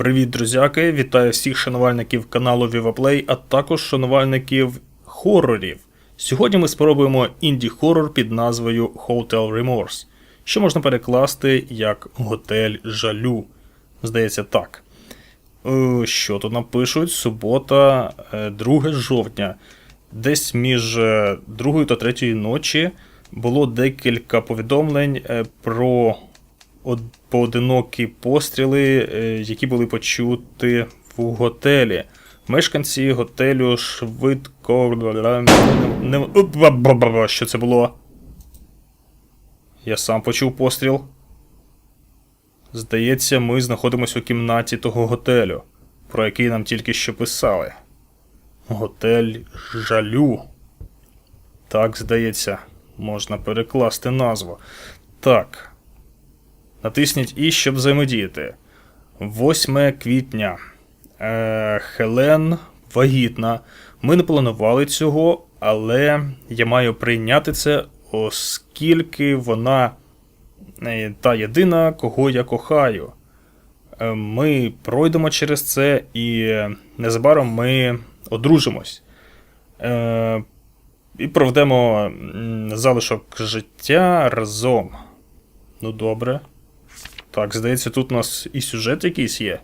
Привіт, друзяки! Вітаю всіх шанувальників каналу VivaPlay, а також шанувальників хорорів. Сьогодні ми спробуємо інді-хорор під назвою Hotel Remorse, що можна перекласти як Готель жалю. Здається, так. Е, Що тут нам пишуть? Субота, е, 2 жовтня. Десь між е, 2 та 3 ночі було декілька повідомлень е, про поодинокі постріли, е, які були почути в готелі. Мешканці готелю швидко. Що це було? Я сам почув постріл. Здається, ми знаходимося у кімнаті того готелю, про який нам тільки що писали. Готель жалю. Так, здається, можна перекласти назву. Так. Натисніть І, щоб взаємодіяти. 8 квітня. Е, Хелен вагітна. Ми не планували цього, але я маю прийняти це, оскільки вона е, та єдина, кого я кохаю. Е, Ми пройдемо через це і незабаром ми одружимось. Е, І проведемо залишок життя разом. Ну, добре. Так, здається, тут у нас і сюжет якийсь є.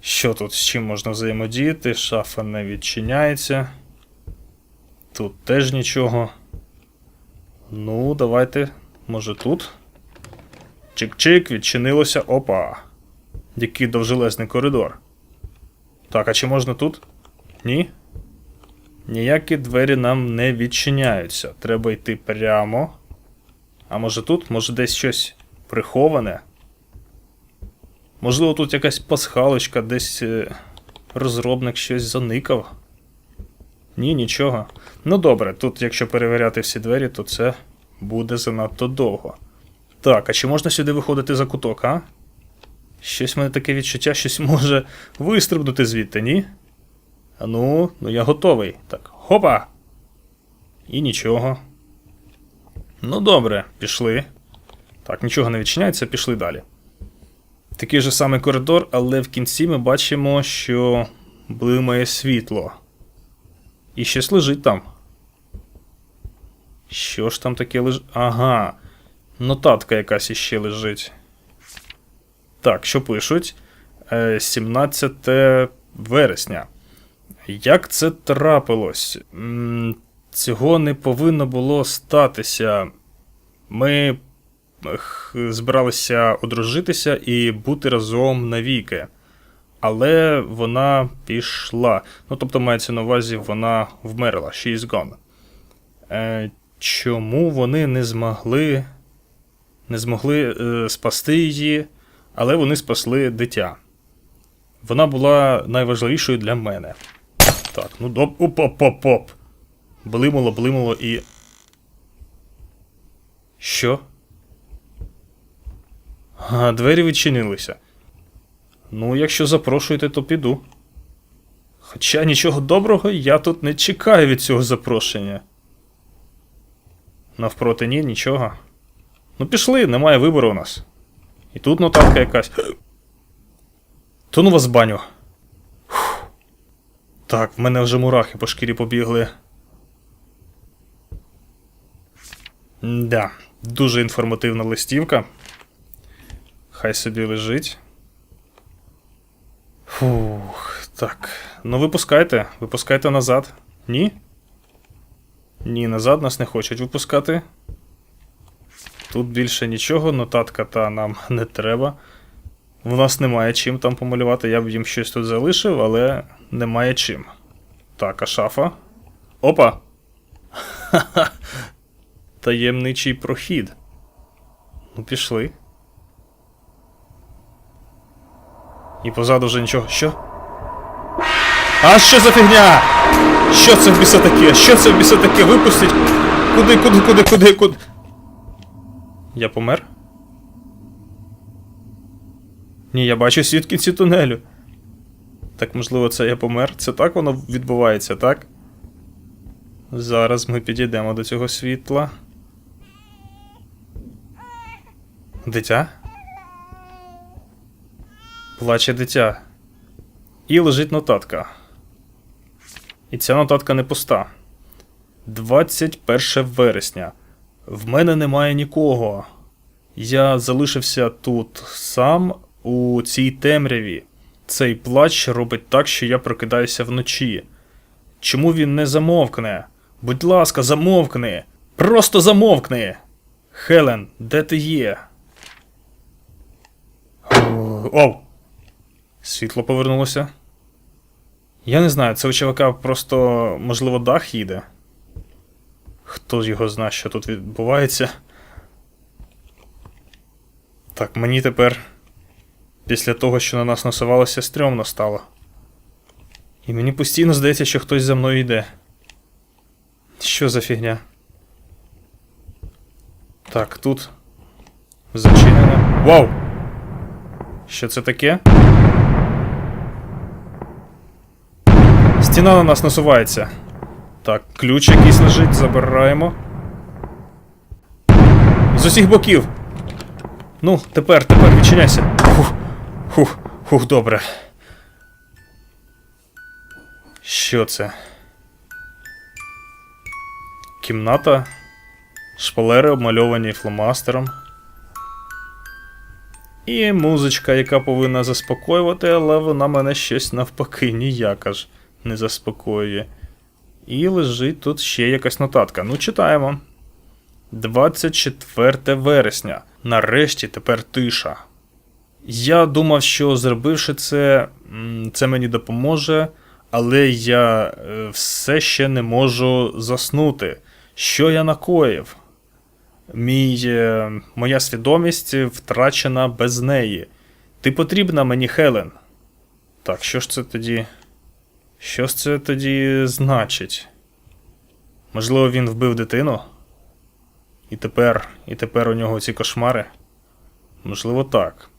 Що тут з чим можна взаємодіяти? Шафа не відчиняється. Тут теж нічого. Ну, давайте. Може тут. Чик-чик, відчинилося. Опа. Який довжелезний коридор. Так, а чи можна тут? Ні? Ніякі двері нам не відчиняються. Треба йти прямо. А може тут? Може десь щось приховане? Можливо, тут якась пасхалочка, десь е, розробник щось заникав. Ні, нічого. Ну добре, тут, якщо перевіряти всі двері, то це буде занадто довго. Так, а чи можна сюди виходити за куток, а? Щось в мене таке відчуття, щось може вистрибнути звідти, ні? А ну, ну я готовий. Так, хопа! І нічого. Ну добре, пішли. Так, нічого не відчиняється, пішли далі. Такий же самий коридор, але в кінці ми бачимо, що блимає світло. І щось лежить там. Що ж там таке лежить? Ага. Нотатка якась іще лежить. Так, що пишуть? Е, 17 вересня. Як це трапилось? Цього не повинно було статися. Ми збиралися одружитися і бути разом навіки. Але вона пішла. Ну, тобто, мається на увазі, вона вмерла. She gone. Е, чому вони не змогли. Не змогли е, спасти її, але вони спасли дитя. Вона була найважливішою для мене. Так, ну доп. Оп-оп-оп-оп. Блимало, блимало і. Що? А, двері відчинилися. Ну, якщо запрошуєте, то піду. Хоча нічого доброго я тут не чекаю від цього запрошення. Навпроти ні, нічого. Ну, пішли, немає вибору у нас. І тут нотатка якась. То ну вас баню. Фух. Так, в мене вже мурахи по шкірі побігли. Да, дуже інформативна листівка. Хай собі лежить. Фух, так. Ну, випускайте, випускайте назад. Ні? Ні, назад нас не хочуть випускати. Тут більше нічого, нотатка та нам не треба. В нас немає чим там помалювати. Я б їм щось тут залишив, але немає чим. Так, а шафа. Опа! Ха-ха! Таємничий прохід. Ну, пішли. І позаду вже нічого. Що? А що за фігня? Що це в біса таке? Що це в біса таке? Випустіть! Куди, куди, куди, куди, куди? Я помер? Ні, я бачу світ кінці тунелю. Так, можливо, це я помер? Це так воно відбувається, так? Зараз ми підійдемо до цього світла. Дитя? Плаче дитя. І лежить нотатка. І ця нотатка не пуста. 21 вересня. В мене немає нікого. Я залишився тут сам у цій темряві. Цей плач робить так, що я прокидаюся вночі. Чому він не замовкне? Будь ласка, замовкни! Просто замовкни! Хелен, де ти є? Оу! Світло повернулося. Я не знаю, це у чувака просто, можливо, дах їде. Хто його знає, що тут відбувається. Так, мені тепер, після того, що на нас насувалося, стрьомно стало. І мені постійно здається, що хтось за мною йде. Що за фігня? Так, тут. Зачинено. Вау! Що це таке? Стіна на нас насувається. Так, ключ якийсь лежить, забираємо. З усіх боків. Ну, тепер, тепер відчиняйся. Фух, фух, фух, добре. Що це? Кімната. Шпалери обмальовані фломастером. І музичка, яка повинна заспокоювати, але вона мене щось навпаки ніяка ж не заспокоює. І лежить тут ще якась нотатка. Ну, читаємо. 24 вересня. Нарешті тепер тиша. Я думав, що зробивши це, це мені допоможе, але я е, все ще не можу заснути. Що я накоїв? Мій, е, моя свідомість втрачена без неї. Ти потрібна мені, Хелен. Так, що ж це тоді. Що ж це тоді значить? Можливо, він вбив дитину? І тепер, і тепер у нього ці кошмари? Можливо, так.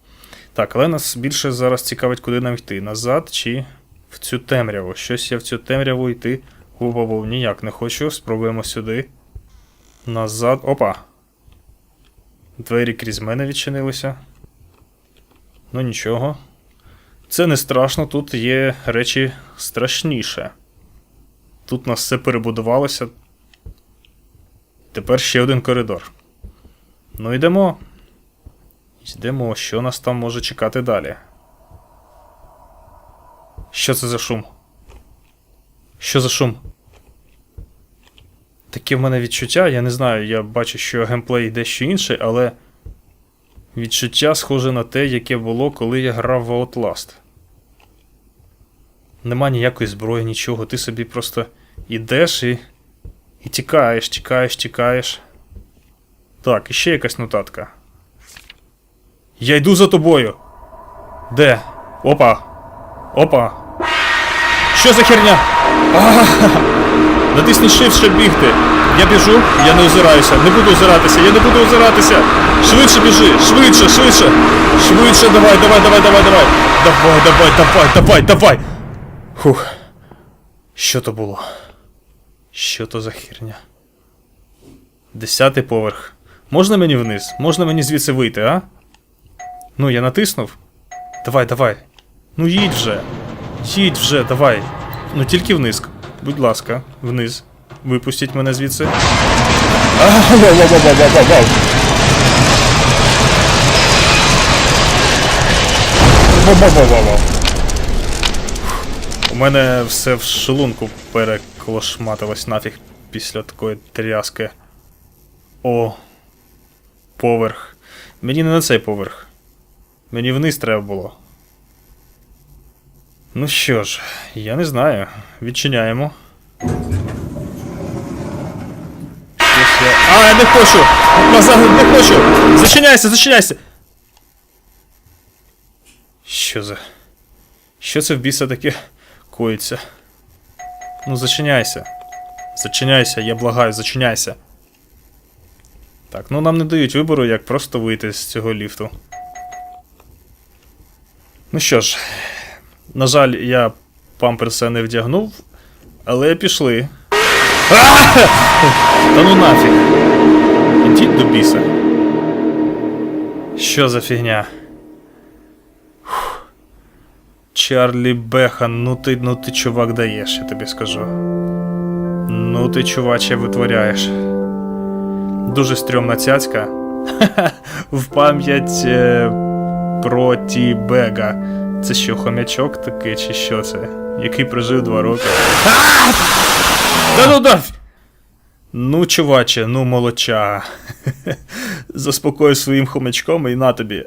Так, але нас більше зараз цікавить, куди нам йти. Назад чи в цю темряву. Щось я в цю темряву йти. Вововов, ніяк не хочу. Спробуємо сюди. Назад. Опа. Двері крізь мене відчинилися. Ну нічого. Це не страшно, тут є речі страшніше. Тут нас все перебудувалося. Тепер ще один коридор. Ну йдемо. Йдемо, що нас там може чекати далі. Що це за шум? Що за шум? Таке в мене відчуття, я не знаю, я бачу, що геймплей дещо інший, але відчуття схоже на те, яке було, коли я грав в Outlast. Нема ніякої зброї, нічого, ти собі просто ідеш і. і тікаєш, тікаєш, тікаєш. Так, і ще якась нотатка. Я йду за тобою. Де? Опа. Опа. Що за херня? Натисни Shift, щоб бігти. Я біжу, я не озираюся. Не буду озиратися, я не буду озиратися. Швидше біжи, швидше, швидше. Швидше, давай, давай, давай, давай, давай. Давай, давай, давай, давай, давай. Фух. Що то було? Що то за херня? Десятий поверх. Можна мені вниз? Можна мені звідси вийти, а? Ну, я натиснув. Давай, давай. Ну їдь вже. Їдь вже, давай. Ну тільки вниз. Будь ласка, вниз. Випустіть мене звідси. А, вау, вау, вау, вау, вау, вау, вау. Вау, вау, вау, вау, вау. У мене все в шлунку переклошматилось нафіг після такої тряски. О. Поверх. Мені не на цей поверх. Мені вниз треба було. Ну що ж, я не знаю. Відчиняємо. А, я не хочу! Назад не хочу! Зачиняйся, зачиняйся! Що за. Що це в біса таке коїться? Ну, зачиняйся. Зачиняйся, я благаю, зачиняйся. Так, ну нам не дають вибору, як просто вийти з цього ліфту. Ну що ж, на жаль, я памперса не вдягнув, але пішли. Та ну нафіг. Ідіть до біса. Що за фігня? Фух. Чарлі Бехан, ну ти, ну ти чувак даєш, я тобі скажу. Ну ти, чуваче, витворяєш. Дуже стрьомна цяцька. В пам'ять е, про Ті Бега. Це що, хомячок такий, чи що це? Який прожив два роки. А! Та ну да! Ну, чуваче, ну молодча. Заспокой своїм хомячком і на тобі.